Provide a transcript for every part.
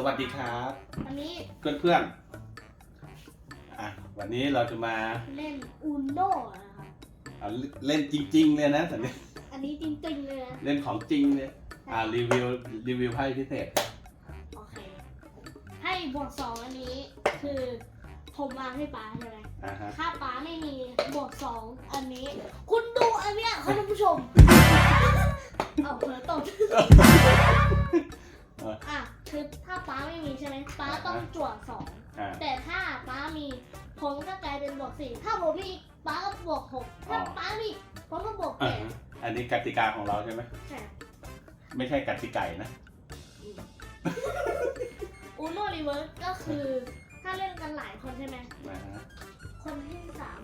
สวัสดีครับอันนี้เพื่อนเพื่อนๆอะวันนี้เราจะมาเล่นอูโน่นะครับเอาเล่นจริง ๆ เลยนะแต่นี้อันนี้จริงๆเลยนะเล่นของจริงเลยอ่ารีวิวรีวิวไพ่พิเศษโอเคให้บวกสองอันนี้คือผมวางให้ป้าใช่ไหมอ่าฮะถ้าป้าไม่มีบวกสองอันนี้ คุณดูอันเนี้ยคุณผู้ชมเอาเผลอตกอะ คือถ้าป้าไม่มีใช่ไหมป้าต้องจวดสองอ่า แต่ถ้าป้ามี ผมก็กลายเป็นบวกสี่ถ้าผมมีอีกป้าก็บวกหกถ้าป้ามีอีกผมก็บวกแปอ่าดฮะอันนี้กติกาของเราใช่ไหมใช่ไม่ใช่กติไก่นะอูโนรีเวิร์สก็คือ ถ้าเล่นกันหลายคนใช่ไหมอ่าฮะคนที่สาม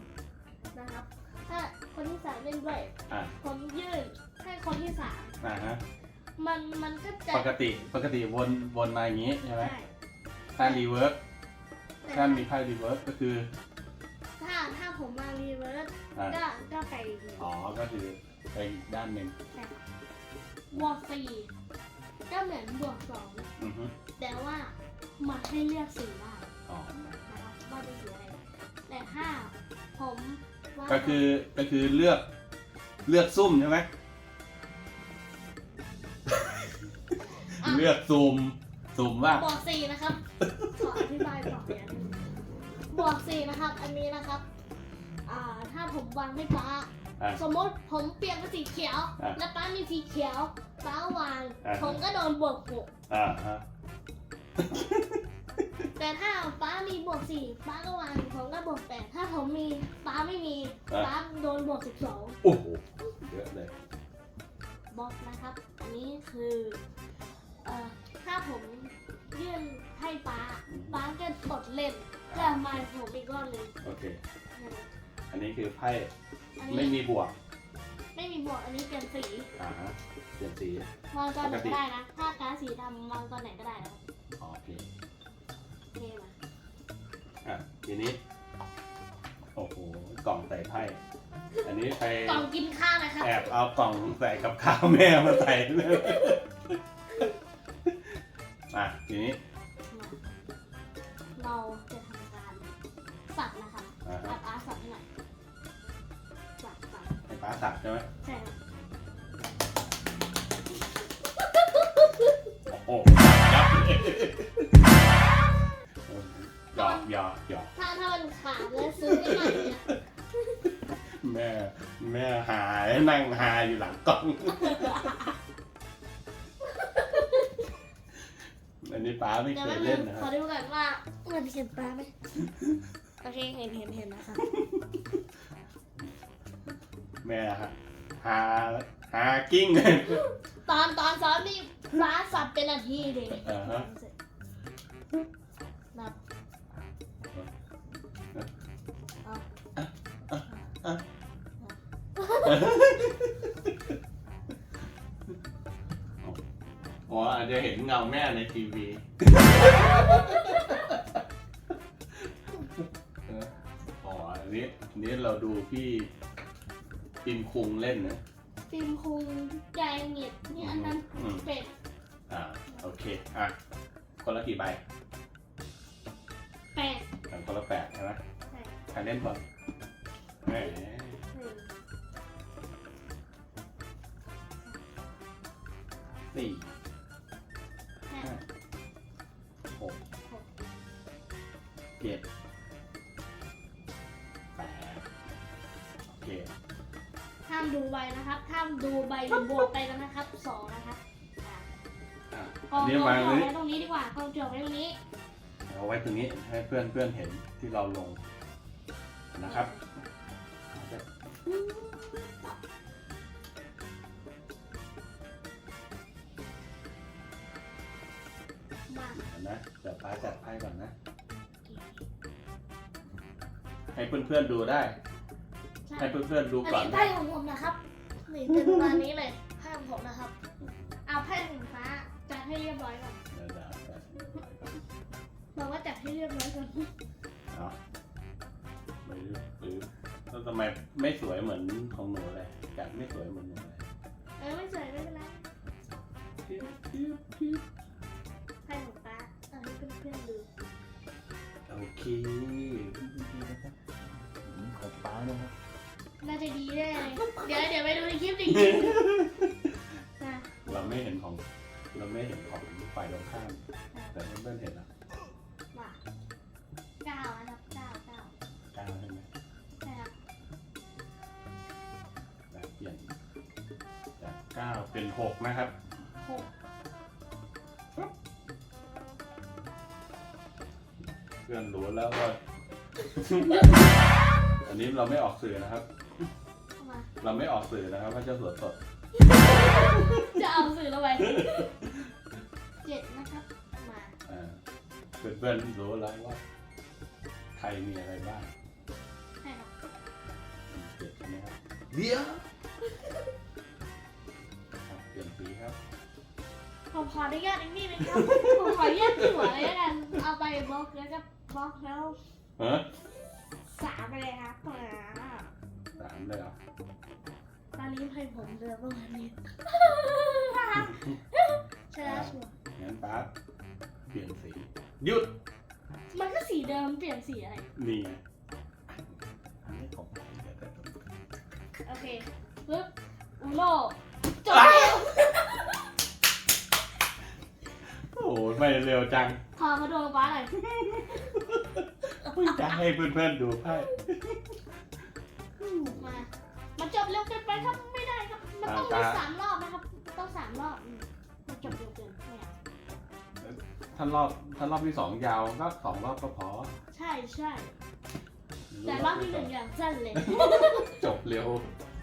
นะครับ ถ้าคนที่สามเล่นด้วย อ่าผมยื่นให้คนที่สามอ่าฮะ มันมันก็จะปกติปกติวนวนมาอย่างนี้ใช่ไหมใช่ถ้ารีเวิร์สแต่ถ้ามีไพ่รีเวิร์สก็คือ ถ้าถ้าผมมารีเวิร์สอ่า ก็ก็ไปอีกหนึ่งอ๋อก็คือไปอีกด้านหนึ่งบวกสี่ก็เหมือนบวกสองอือฮึแต่ว่ามาให้เลือกสีได้อ๋อนะครับว่าจะสีอะไรแต่ถ้าผมว่าก็คือก็คือเลือกเลือกซุ่มใช่ไหม เลือกซูมซูมว่าบวกสี่นะครับ ขออธิบายต่อเนี่ยบวกสี่นะครับ อันนี้นะครับ อ่า ถ้าผมวางให้ป้า อะ สมมติผมเปลี่ยนเป็นสีเขียว อะ แล้วป้ามีสีเขียวป้าวางอะผมก็โดนบวกหกอ่าฮะแต่ถ้าป้ามีบวกสี่ป้าก็วาง ผมก็บวกแปดถ้าผมมีป้าไม่มีป้าโดนบวกสิบสอง โอ้โหเยอะเลย บล็อกนะครับ อันนี้คือเอ่อ เคอันนี้คือไพ่อันไม่นี้มีบวกไม่มีบวกอันนี้เปลี่ยนสีอ่าฮะเปลี่ยนสีวางตอนไหนปกติก็ได้นะ ถ้าการดสีดำวางตอนไหนก็ได้นะครับอ๋อโอเคโอเคมาอะทีนี้โอ้โหกล่องใส่ไพ่อันนี้ไปกล่องกินข้าวนะครับแอบเอากล่องใส่กับข้าวแม่มาใส่เลยอะทีนี้เราจะทำการสับน ป้าสับใช่ไหมใช่ครับโอ้โหยับเลยหยอกหยอกหยอกถ้าถ้ามันขาดแล้วซื้อให้ใหม่เนี่ยแม่ แม่หายนั่งหาอยู่หลังกล้อง อันนี้ป้าไม่เดี๋ยเควแป๊ยบนึเล่งนนะคขอรับดูก่อนว่ามันเห็นปลาไหมโอเคเห็นเห็นเห็นนะครับ แม่ฮะหาหากิ้งเลยตอนตอนซ้อมนี่ปลาสับเป็นนาทีเด็กอ่าฮะ นับเอาอ๋ออาจจะเห็นเงาแม่ในทีวีเอออ๋ออันนี้อันนี้เราดูพี่ ปิมคุงเล่นนะฟิล์มคุงใจเหงียดนี่อันนั้นอืมเป็ดอ่าโอเคอะคนละกี่ใบแปดอะคนละแปดใช่ไหมใช่ใครเล่นก่อนแหมหนึ่งสี่ ดูใบหรือบวกไปแล้วนะครับสองนะครับอะอะกองอันนี้จววางไว้ไว้ตรงนี้ดีกว่ากองจวไว้ตรงนี้เอาไว้ตรงนี้ให้เพื่อนเพื่อนเห็นที่เราลงนะครับมาเห็นนะเดี๋ยวป้าจัดไพ่ก่อนนะ ให้เพื่อนเพื่อนๆดูได้ใช่ให้เพื่อนเพื่อนๆดูอันก่อนนี้ไพ่ของผมนะครับ นี่เป็นประมาณนี้เลยไพ่ของผมนะครับ เอาไพ่ของฟ้าจัดให้เรียบร้อยก่อนเดี๋ยวเดี๋ยวเดี๋ยวบอกว่าจัดให้เรียบร้อยก่อนเอาปื๊บปื๊บแล้วทำไมไม่สวยเหมือนของหนูเลยจัดไม่สวยเหมือนหนูเลยเออไม่สวยไม่เป็นไรปิ๊บปิ๊บปิ๊บไพ่ของฟ้าเอคีย์ดีนะครับอืมของป้านะครับน่าจะดีแน่ เลยเดี๋ยวเดี๋ยวไปดูในคลิปจริงๆนะเราไม่เห็นของ เราไม่เห็นของฝ่ายตรงข้ามแต่เพื่อนๆเห็นแล้วมาเก้าอันดับเก้าเก้าเก้าใช่ไหมใช่ครับแล้วเปลี่ยนจากเก้าเป็นหกนะครับหกเพื่อนรู้แล้วว่า อันนี้เราไม่ออกสื่อนะครับ เข้ามาเราไม่ออกสื่อนะครับว่าเจะสวดสดจะเอาสื่อเราไว้เจ็ดนะครับ มาอ่าเพื่อนๆรู้แล้วว่าใครมีอะไรบ้างใช่ครับเจ็ดใช่ไหมครับเดี๋ยวครับเปลี่ยนสีครับ ผมขออนุญาตอีกนิดนึงครับ ผมขออนุญาตถั่วเลยแล้วกัน เอาไปบล็อกแล้วก็บล็อกแล้วเฮ้ยสามไปเลยครับอ่าสามเลยเหรอตอนนี้ให้ผมเดือประมาณนี้ใช่แล้วชัวร์งั้นป้าเปลี่ยนสี หยุด มันก็สีเดิมเปลี่ยนสีอะไร นี่ไงอันนี้ของป้าเดี๋ยวแต่โอเคปึ๊บอูโน่จบแล้วโอ้โหไม่เร็วจังขอมาดูป้าหน่อยจะให้เพื่อนๆดูไพ่มามัน จบเร็วเกินไปครับไม่ได้ครับ มันต้องมีสามรอบนะครับต้องสามรอบอืมมันจบเร็วเกินไม่เอาถ้ารอบถ้ารอบที่สองยาวก็สองรอบก็พอใช่ใช่ แต่รอบที่หนึ่งอย่างสั้นเลย จบเร็ว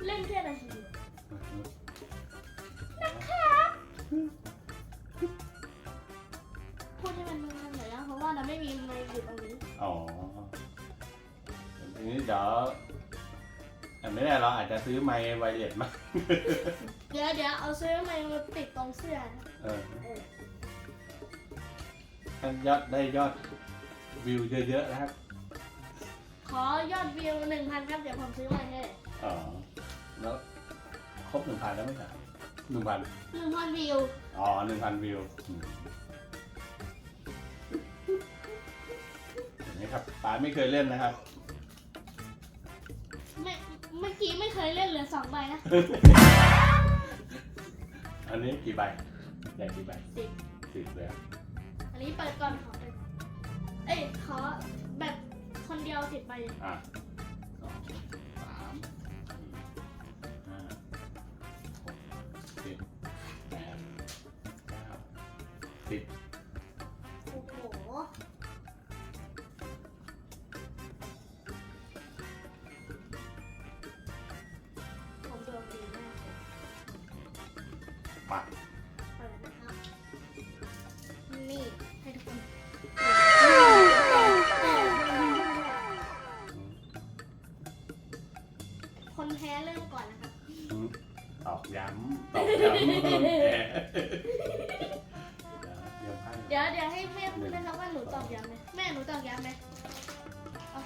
เล่นแค่นาทีเดียวพูดให้มันมันหน่อยนะเพราะว่าเราไม่มีไมค์อยู่ตรงนี้ อ๋อทีนี้เดี๋ยวแต่ ไม่ได้เราอาจจะซื้อไมค์ไวเลสมา เดี๋ยวเดี๋ยวเอาซื้อไมค์มาติดตรงเสื้อนะเออเออถ้ายอดได้ยอดวิวเยอะๆนะครับ ขอยอดวิวหนึ่งพันครับเดี๋ยวผมซื้อไมค์ให้อ๋อ แล้วครบหนึ่งพันแล้วไหมครับหนึ่งพันหนึ่งพันวิวอ๋อหนึ่งพันวิวอืมเห็นไหมครับป๋าไม่เคยเล่นนะครับ ไม่ เมื่อกี้ไม่เคยเล่นเหลือสองใบนะอันนี้กี่ใบใหญ่กี่ใบสิบสิบเลยครับอันนี้เปิดก่อนขอเปิดเอ้ยขอแบบคนเดียวสิบใบเลยอะสองสามสี่ห้าหกเจ็ดแปดเก้าสิบโอ้โห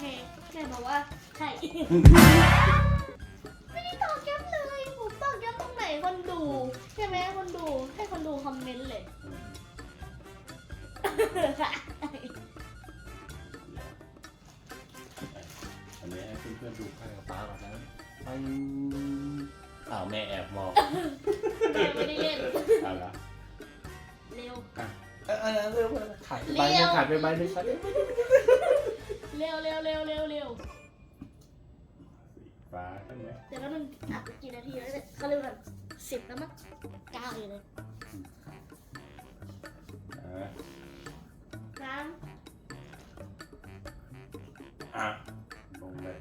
เคแม่บอกว่าใช่ไม่ได้ตอบย้ำเลยผมตอบย้ำตรงไหนคนดู ใช่ไหมคนดูให้คนดูคอมเมนต์เลย อันนี้ให้เพื่อนๆดูไพ่กับป้าก่อนนะไปอ้าวแม่แอบมองแม่ไม่ได้เล่นเอาละเร็ว เออเออเร็วขาดไปใบหนึงขาดไปใบหนึงขาดไป เร็วเร็วเร็วเร็วเร็วฟ้าใช่ไหมเดี๋ยวแป๊บนึงอัดไปกี่นาทีแล้วเนี่ยเขาเร็วกันสิบแล้วมั้งเก้าอยู่เลยอ่าสามอะลงเลย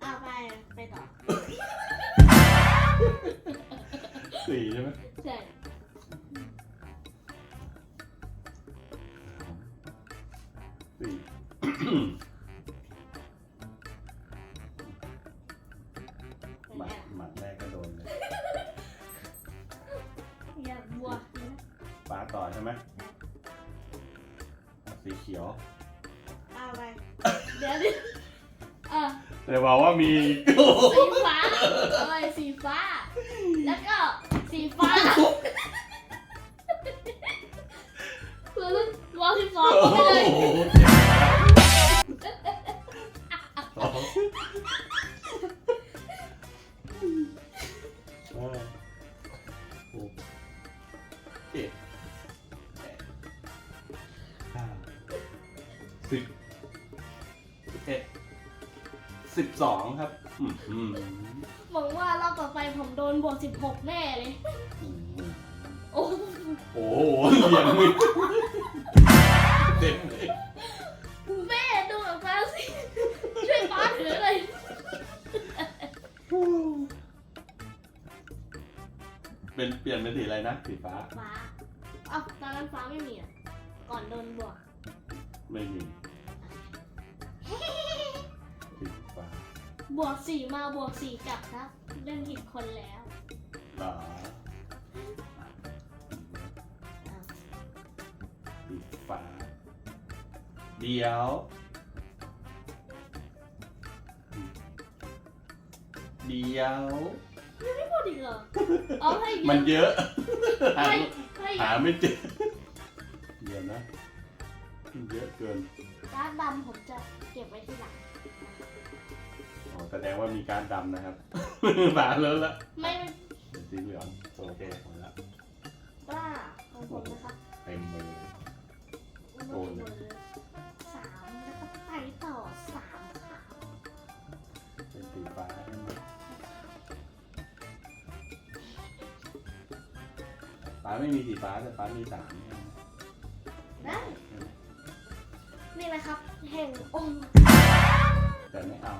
เอาไปไปต่อ สี่ใช่ไหม ต่อใช่ไหมสีเขียวเอาไป เดี๋ยวดิเออแต่บอกว่ามี สีฟ้าเอาไสีฟ้า แล้วก็สีฟ้าคือรุ่นวอลสิบสองไเลยโอ้เจ็ สิบสิบเอ็ดสิบสองครับอืมอืมหวังว่ารอบต่อไปผมโดนบวก16 แน่เลยอืมโอ้โอ้โหเหลี่ยมมือเต็มเลยแม่ดูแบบฟ้าสิ ช่วยฟ้าถือเลยเป็นเปลี่ยนเป็นสีอะไรนะสีฟ้าฟ้าอ้าวตอนนั้นฟ้าไม่มีอะ ก่อนโดนบวก ไม่มีสีฟ้าบวกสี่มาบวกสี่กลับครับเล่นผิดคนแล้ว หรออ้าวสีฟ้าเดี๋ยวเดี๋ยว ไม่พูดอีกเหรอ เอาให้เยมันอะเยอะ หาให้ให้เยหาอะไม่เจอเดี๋ยวนะมัน เยอะเกินการดดำผมจะเก็บไว้ที่หลัง อ๋อแสดงว่ามีการดำนะครับ บาแล้วละไม่สีเหลืองโอเคหมดละกล้าของผมนะครับเต็มมือเลยโอ้โอ้ยสามแล้วก็ไปต่อสามค่ะเป็นสีฟ้าใช่ไหมฟ้าไม่มีสีฟ้าแต่ฟ้ามีสาม นี่แหละครับ แห่งองค์แต่ไม่เอา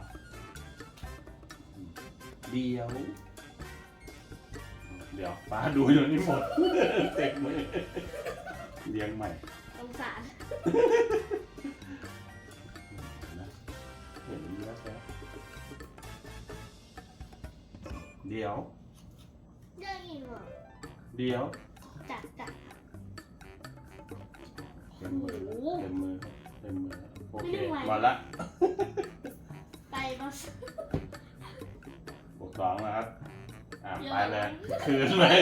เดี๋ยว เดี๋ยวฟ้าดูอยู่นี่หมด เต็มมือเลี้ยงใหม่องศารนะเห็นเยอะแล้วเดี๋ยว เรื่องอีกเหรอเดี๋ยว จัดจัด เต็มมือโอ้โหเต็มมือ เต็มมือโอเคไม่ไหวหมดละไปมาบวกสองนะครับ อะเยอะไปเลยคืนเลย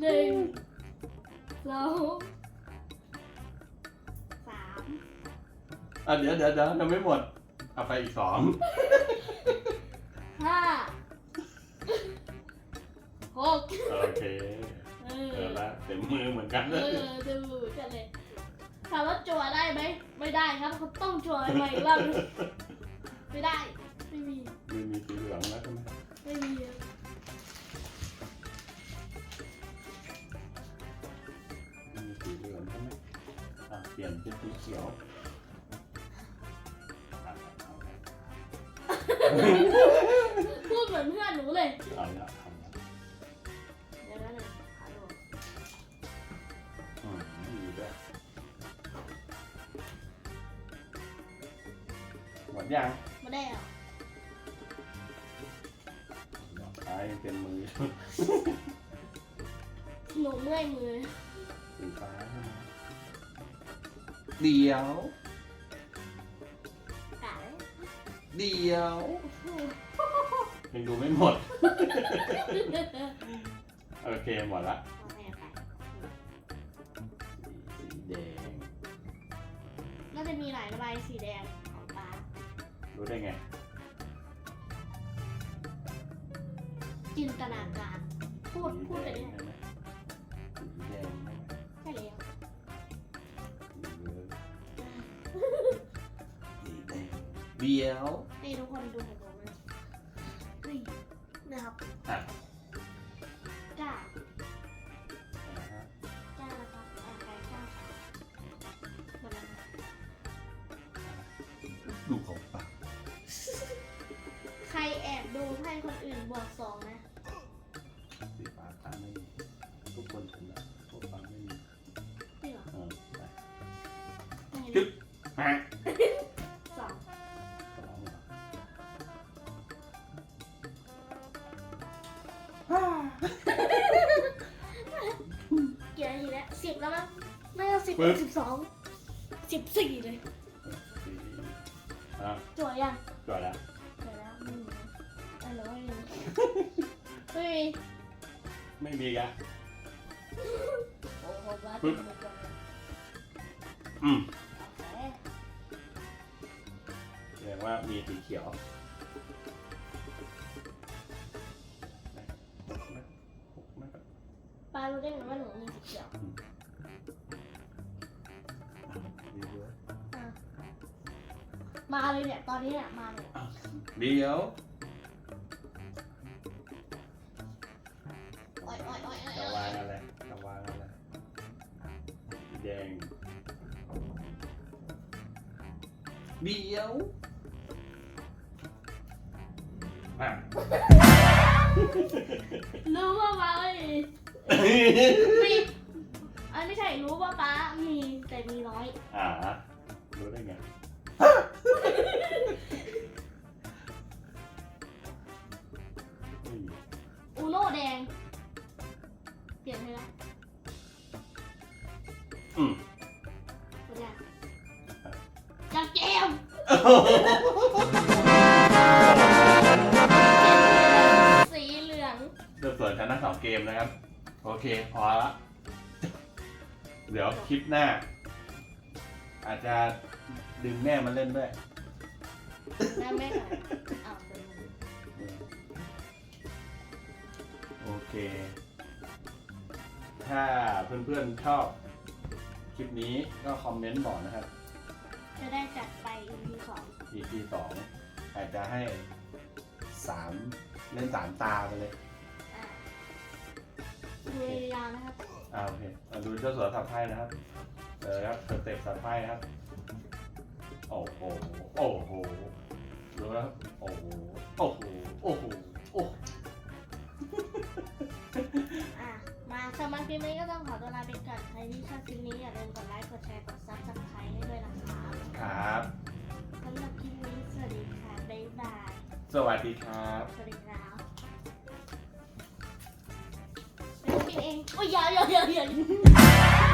หนึ่งสองสามอะเดี๋ยวเดี๋ยวเดี๋ยวยังไม่หมดเอาไปอีกสองห้าหกโอเคเอเอออละเต็มมือเหมือนกันเอเลยอดูกันเลย ถามว่าจั่วได้ไหมไม่ได้ครับเขาต้องจั่วใหม่อีกรอบนึงไม่ได้ ไม่มี ไม่มีสีเหลืองแล้วใช่ไหมไม่มีไม่มีสีเหลืองใช่ไหมอะเปลี่ยนเป็นสีเขียวอะเอาละพูดเหมือนเพื่อนหนูเลย เอาละเอาละ เมื่อยมือสีฟ้าใช่ไหมเดี๋ยวกะเลยเดี๋ยว ยังดูไม่หมด โอเคหมดละเอาแม่ไปสีแดง น่าจะมีหลายระบายสีแดงของป้ารู้ได้ไง จินตนาการ พูดสีพูดแดไปงเรื่อย เดี๋ยว นี่ทุกคนดูของผมนะนี่นะครับ อะ ไม่เอาสิบสิบสองสิบสี่เลยสีอะจั่วยังจบแล้วเดี๋ยวแล้วไม่มีเออหรือว่าไม่มีไม่มีไม่มีกะโอ้โหว่าเป็นหมดเลยอืมโอเคแสดงว่ามีสีเขียวหกนะหกนะปารู้ได้ไงว่าหนูมีสีเขียวเอา มาเลยเนี่ย ตอนนี้เนี่ยมาเลยเดี๋ยวโอ้ยโอ้ยโอ้ยโอ้ยจะวางอะไรจะวางอะไรสีแดงเดี๋ยวอะ รู้ว่าป้ามีมีอันไม่ใช่รู้ว่าป้ามีแต่มีน้อยอ่ารู้ได้ไง อุ้ยอูโน่แดง เปลี่ยนให้ละอืมเป็นไงจังเกมสีเหลืองเดือดส่วนกันทั้งสองเกมนะครับ โอเค พอละ เดี๋ยวคลิปหน้า อาจจะ ดึงแม่มาเล่นด้วยแม่แม่ก่อนอ้าวเป็นไงโอเค ถ้าเพื่อนๆชอบคลิปนี้ก็คอมเมนต์บอกนะครับ จะได้จัดไป EP สอง EP สองอาจจะให้สามเล่นสามตาไปเลย อ่าดูยาวๆนะครับ อ่าโอเคอะดูเจ้าสัวสับไพ่นะครับเออครับสเต็ปสับไพ่ครับ โอ้โห โอ้โหดูนะครับโอ้โห โอ้โห โอ้โห โอ้โหอะ มาสำหรับคลิปนี้ก็ต้องขอตัวลาไปก่อนใครที่ชอบคลิปนี้อย่าลืมกดไลค์ กดแชร์ กดซับสไครต์ให้ด้วยนะครับครับ สำหรับคลิปนี้สวัสดีค่ะบ๊ายบาย สวัสดีครับ สวัสดีครับเป็นกินเองโอ้ยอยาอยาอยาอยา